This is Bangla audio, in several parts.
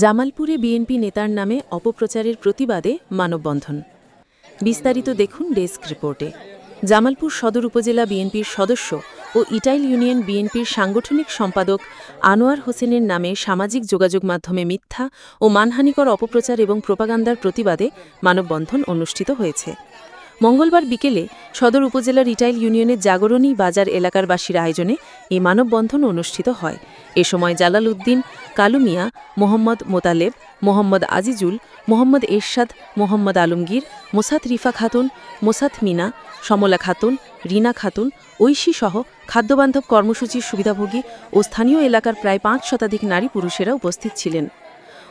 জামালপুরে বিএনপি নেতার নামে অপপ্রচারের প্রতিবাদে মানববন্ধন। বিস্তারিত দেখুন ডেস্ক রিপোর্টে। জামালপুর সদর উপজেলা বিএনপির সদস্য ও ইটাইল ইউনিয়ন বিএনপির সাংগঠনিক সম্পাদক আনোয়ার হোসেনের নামে সামাজিক যোগাযোগ মাধ্যমে মিথ্যা ও মানহানিকর অপপ্রচার এবং প্রপাগান্ডার প্রতিবাদে মানববন্ধন অনুষ্ঠিত হয়েছে। মঙ্গলবার বিকেলে সদর উপজেলার রিটাইল ইউনিয়নের জাগরণী বাজার এলাকার বাসীর আয়োজনে এই মানববন্ধন অনুষ্ঠিত হয়। এ সময় জালাল উদ্দিন কালুমিয়া মোহাম্মদ মোতালেব, মোহাম্মদ আজিজুল, মোহাম্মদ এরশাদ, মোহাম্মদ আলমগীর মোসাত রিফা খাতুন মোসাত মিনা, সমলা খাতুন, রিনা খাতুন, ঐশী সহ খাদ্যবান্ধব কর্মসূচির সুবিধাভোগী ও স্থানীয় এলাকার প্রায় পাঁচ শতাধিক নারী পুরুষেরা উপস্থিত ছিলেন।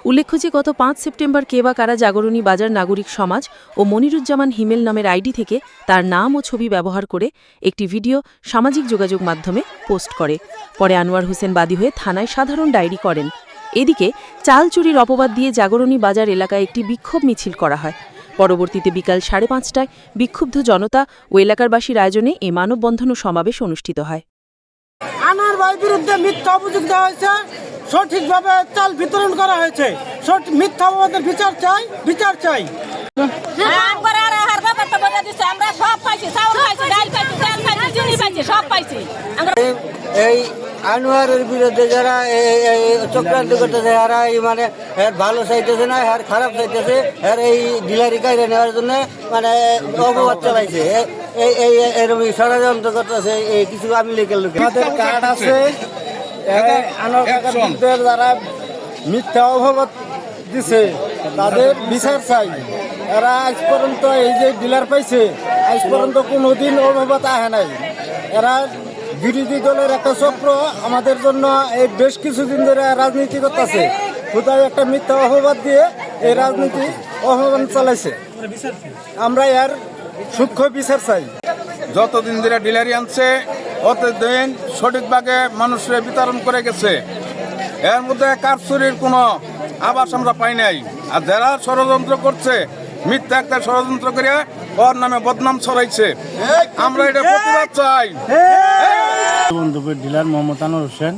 উল্লেখ্য যে গত পাঁচ সেপ্টেম্বর কেবা কারা জাগরণী বাজার নাগরিক সমাজ ও মনিরুজ্জামান হিমেল নামের আইডি থেকে তার নাম ও ছবি ব্যবহার করে একটি ভিডিও সামাজিক যোগাযোগ মাধ্যমে পোস্ট করে। পরে আনোয়ার হোসেন বাদী হয়ে থানায় সাধারণ ডায়েরি করেন। এদিকে চাল চুরির অপবাদ দিয়ে জাগরণী বাজার এলাকায় একটি বিক্ষোভ মিছিল করা হয়। পরবর্তীতে বিকাল সাড়ে পাঁচটায় বিক্ষুব্ধ জনতা ও এলাকারবাসীর আয়োজনে এ মানববন্ধন ও সমাবেশ অনুষ্ঠিত হয়। আনার ভাই বিরুদ্ধে মিথ্যা অভিযোগ দেওয়া হয়েছে। সঠিকভাবে চাল বিতরণ করা হয়েছে। মিথ্যা অপবাদের বিচার চাই বিচার চাই। একবার আর আর ব্যাপার তো বলে দিচ্ছে আমরা সব পাইছি চাউল পাইছি ডাল পাইছি তেল পাইছি চিনি পাইছি সব পাইছি। এই- এই আনোয়ারের বিরুদ্ধে যারা চক্রান্ত করতেছে এরা এই মানে এর ভালো চাইতেছে না এর খারাপ চাইতেছে এর এই ডিলারি কাইরে নেওয়ার জন্য মানে অপবাদ চালাইছে। এই এই এরকম ষড়যন্ত্র করতেছে এই কিছু আমি লিখে লোক আমাদের কার্ড আছে। যারা মিথ্যা অপবাদ দিছে। তাদের বিচার চাই। এরা আজ পর্যন্ত এই যে ডিলার পাইছে আজ পর্যন্ত কোনোদিন অভাবত আহে নাই। এরা বিরোধী দলের একটা চক্র আমাদের জন্য এই বেশ কিছুদিন ধরে রাজনীতি করতেছে। কোথায় একটা মিথ্যা অপবাদ দিয়ে এই রাজনীতি অপমান চালাইছে। আমরা এর সূক্ষ্ম বিচার চাই। যতদিন ধরে ডিলারি আনছে অতদিন সঠিকভাবে মানুষের বিতরণ করে গেছে। এর মধ্যে কারচুরির কোনো আবাস আমরা পাই নাই। আর যারা ষড়যন্ত্র করছে, মিথ্যা একটা ষড়যন্ত্র করে ওর নামে বদনাম ছড়াইছে। আমরা এটা প্রতিবাদ চাই। বন্ধুপুর ডিলার মোহাম্মদ আনোয়ার হোসেন,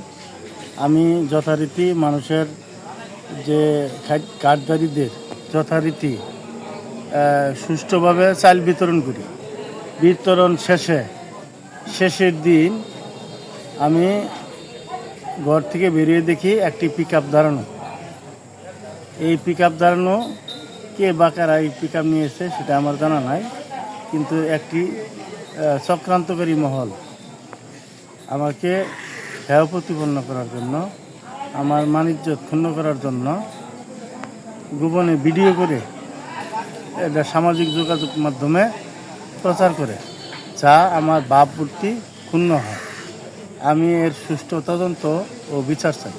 আমি যথারীতি মানুষের যে কার্ডধারীদের যথারীতি সুষ্ঠুভাবে চাল বিতরণ করি। বিতরণ শেষে শেষের দিন আমি ঘর থেকে বেরিয়ে দেখি একটি পিক আপ দাঁড়ানো। এই পিক আপ দাঁড়ানো কে বা কারা এই পিক আপ নিয়েছে সেটা আমার জানা নাই, কিন্তু একটি চক্রান্তকারী মহল আমাকে হেয় প্রতিপন্ন করার জন্য, আমার মানিজ্য ক্ষুণ্ণ করার জন্য গোপনে ভিডিও করে এটা সামাজিক যোগাযোগ মাধ্যমে প্রচার করে। যা আমার বাপ ভাবমূর্তি ক্ষুণ্ণ হয়। আমি এর সুষ্ঠু তদন্ত ও বিচার চাই।